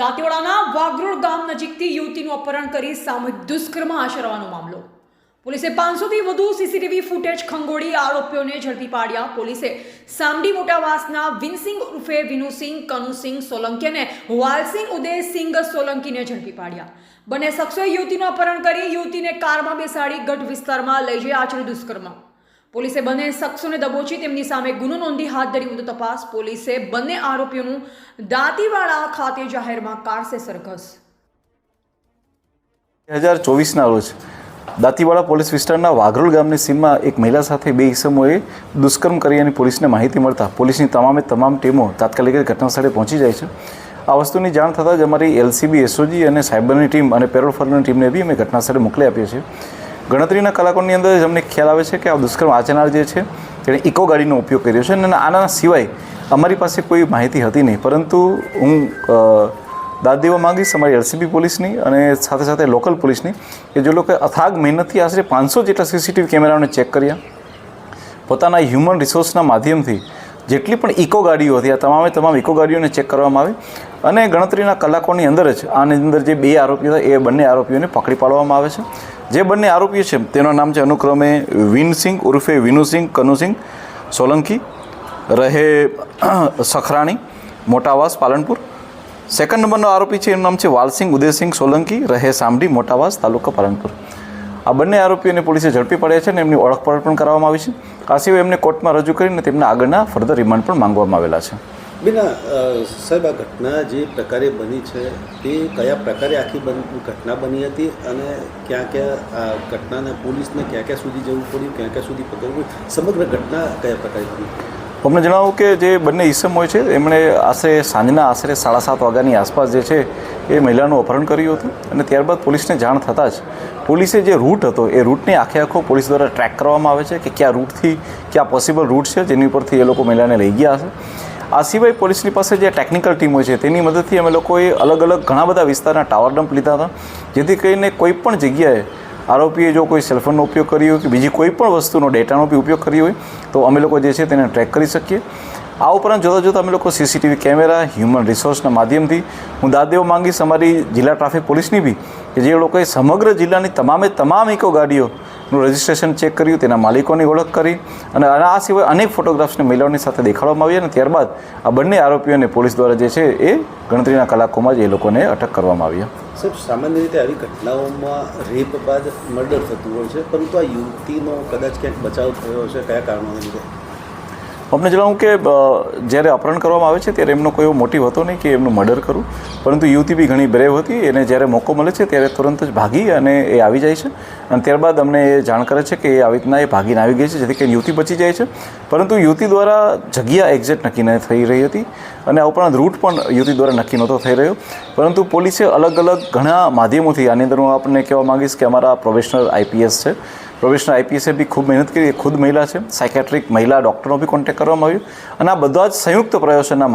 દાંતીવાડાના વાગરોળ ગામ નજીકથી યુવતીનું અપહરણ કરી સામૂહિક દુષ્કર્મ આચરવાનો મામલો. પોલીસે પાંચસોથી વધુ સીસીટીવી ફૂટેજ ખંગોળી આરોપીઓને ઝડપી પાડ્યા. પોલીસે સામડી મોટાવાસના વિનસિંગ ઉર્ફે વિનુસિંગ કનુસિંગ સોલંકી અને વાલસિંગ ઉદયસિંગ સોલંકીને ઝડપી પાડ્યા. બંને શખ્સોએ યુવતીનું અપહરણ કરી યુવતીને કારમાં બેસાડી ગઢ વિસ્તારમાં લઈ જઈ આચર્યું દુષ્કર્મ. પોલીસે બંને શખ્સોને દબોચી તેમની સામે ગુનો નોંધી હાથ ધરી વધુ તપાસ. પોલીસે બંને આરોપીઓનું દાંતીવાડા ખાતે જાહેરમાં કાઢશે સરઘસ. બે હજાર ચોવીસના રોજ દાંતીવાડા પોલીસ વિસ્તારના વાઘરોલ ગામની સીમમાં એક મહિલા સાથે બે ઈસમોએ દુષ્કર્મ કરી અને પોલીસને માહિતી મળતા પોલીસની તમામે તમામ ટીમો તાત્કાલિક ઘટનાસ્થળે પહોંચી જાય છે. આ વસ્તુની જાણ થતાં જ અમારી એલસીબી, એસઓજી અને સાયબરની ટીમ અને પેરોલ ફરની ટીમને બી અમે ઘટનાસ્થળે મોકલી આપીએ છીએ. ગણતરીના કલાકોની અંદર જ અમને ખ્યાલ આવે છે કે આ દુષ્કર્મ આચરનાર જે છે, તેણે ઇકો ગાડીનો ઉપયોગ કર્યો છે અને આના સિવાય અમારી પાસે કોઈ માહિતી હતી નહીં. પરંતુ હું દાદ દેવા માંગીશ અમારી એલસીબી પોલીસની અને સાથે સાથે લોકલ પોલીસની કે જે લોકોએ અથાગ મહેનતથી આશરે પાંચસો જેટલા સીસીટીવી કેમેરાઓને ચેક કર્યા. પોતાના હ્યુમન રિસોર્સના માધ્યમથી જેટલી પણ ઇકો ગાડીઓ હતી, આ તમામે તમામ ઇકો ગાડીઓને ચેક કરવામાં આવી. અને ગણતરીના કલાકોની અંદર જ આની અંદર જે બે આરોપીઓ હતા, એ બંને આરોપીઓને પકડી પાડવામાં આવે છે. જે બંને આરોપીઓ છે, તેનું નામ છે અનુક્રમે વિનસિંગ ઉર્ફે વિનુસિંગ કનુસિંગ સોલંકી, રહે સખરાણી, મોટાવાસ, પાલનપુર. સેકન્ડ નંબરનો આરોપી છે, એનું નામ છે વાલસિંગ ઉદયસિંહ, સોલંકી, રહે સામડી મોટાવાસ, તાલુકા પાલનપુર. આ બંને આરોપીઓને પોલીસે ઝડપી પડ્યા છે અને એમની ઓળખપણ પણ કરવામાં આવી છે. આ સિવાય એમને કોર્ટમાં રજૂ કરીને તેમના આગળના ફર્ધર રિમાન્ડ પણ માંગવામાં આવેલા છે. બેના સાહેબ, આ ઘટના જે પ્રકારે બની છે, તે કયા પ્રકારે આખી ઘટના બની હતી અને ક્યાં ક્યાં આ ઘટનાને પોલીસને ક્યાં ક્યાં સુધી જવું પડ્યું, ક્યાં ક્યાં સુધી પકડવું સમગ્ર ઘટના કયા પ્રકારે બની? અમને જણાવું કે જે બંને ઈસમ હોય છે, એમણે આશરે સાંજના આશરે સાડા સાત વાગ્યાની આસપાસ જે છે, એ મહિલાનું અપહરણ કર્યું હતું અને ત્યારબાદ પોલીસને જાણ થતાં જ પોલીસે જે રૂટ હતો, એ રૂટને આખે આખો પોલીસ દ્વારા ટ્રેક કરવામાં આવે છે કે કયા રૂટથી કયા પોસિબલ રૂટ છે, જેની ઉપરથી એ લોકો મહિલાને લઈ ગયા હશે. આ સિવાય પોલીસની પાસે જે ટેકનિકલ ટીમ હોય છે, તેની મદદથી અમે લોકોએ અલગ અલગ ઘણા બધા વિસ્તારના ટાવર ડમ્પ લીધા હતા, જેથી કરીને કોઈ પણ જગ્યાએ આરોપીએ જો કોઈ સેલફોનનો ઉપયોગ કર્યો હોય કે બીજી કોઈ પણ વસ્તુનો ડેટાનો બી ઉપયોગ કર્યો હોય, તો અમે લોકો જે છે તેને ટ્રેક કરી શકીએ. આ ઉપરાંત જોતાં જોતાં અમે લોકો સીસીટીવી કેમેરા હ્યુમન રિસોર્સના માધ્યમથી હું દાદ દેવા માંગીશ અમારી જિલ્લા ટ્રાફિક પોલીસની બી, કે જે લોકોએ સમગ્ર જિલ્લાની તમામે તમામ ઇકો ગાડીઓનું રજિસ્ટ્રેશન ચેક કર્યું, તેના માલિકોની ઓળખ કરી અને આ સિવાય અનેક ફોટોગ્રાફ્સને મહિલાઓની સાથે દેખાડવામાં આવ્યા અને ત્યારબાદ આ બંને આરોપીઓને પોલીસ દ્વારા જે છે એ ગણતરીના કલાકોમાં જ એ લોકોને અટક કરવામાં આવ્યા સાહેબ, સામાન્ય રીતે આવી ઘટનાઓમાં રેપ બાદ મર્ડર થતું હોય છે, પરંતુ આ યુવતીનો કદાચ ક્યાંક બચાવ થયો છે કયા કારણોને લીધે? અમને જણાવું કે જ્યારે અપહરણ કરવામાં આવે છે, ત્યારે એમનો કોઈ એવો મોટિવ હતો નહીં કે એમનું મર્ડર કરું. પરંતુ યુવતી બી ઘણી બ્રેવ હતી. એને જ્યારે મોકો મળે છે, ત્યારે તુરંત જ ભાગી અને એ આવી જાય છે. અને ત્યારબાદ અમને એ જાણ કરે છે કે એ આવી રીતના એ ભાગીને આવી ગઈ છે, જેથી કરીને યુવતી બચી જાય છે. પરંતુ યુવતી દ્વારા જગ્યા એક્ઝેક્ટ નક્કી ન થઈ રહી હતી અને આ ઉપરાંત રૂટ પણ યુવતી દ્વારા નક્કી નહોતો થઈ રહ્યો. પરંતુ પોલીસે અલગ અલગ ઘણા માધ્યમોથી આની અંદર હું આપણને કહેવા માંગીશ કે અમારા પ્રોફેશનલ આઈપીએસ છે. પ્રોફેશનલ આઈપીએસે બી ખૂબ મહેનત કરી ખુદ મહિલા છે. સાયકેટ્રિક મહિલા ડૉક્ટરનો બી કોન્ટેક્ટ કરવામાં આવ્યો. અને આ બધા જ સંયુક્ત પ્રયાસોના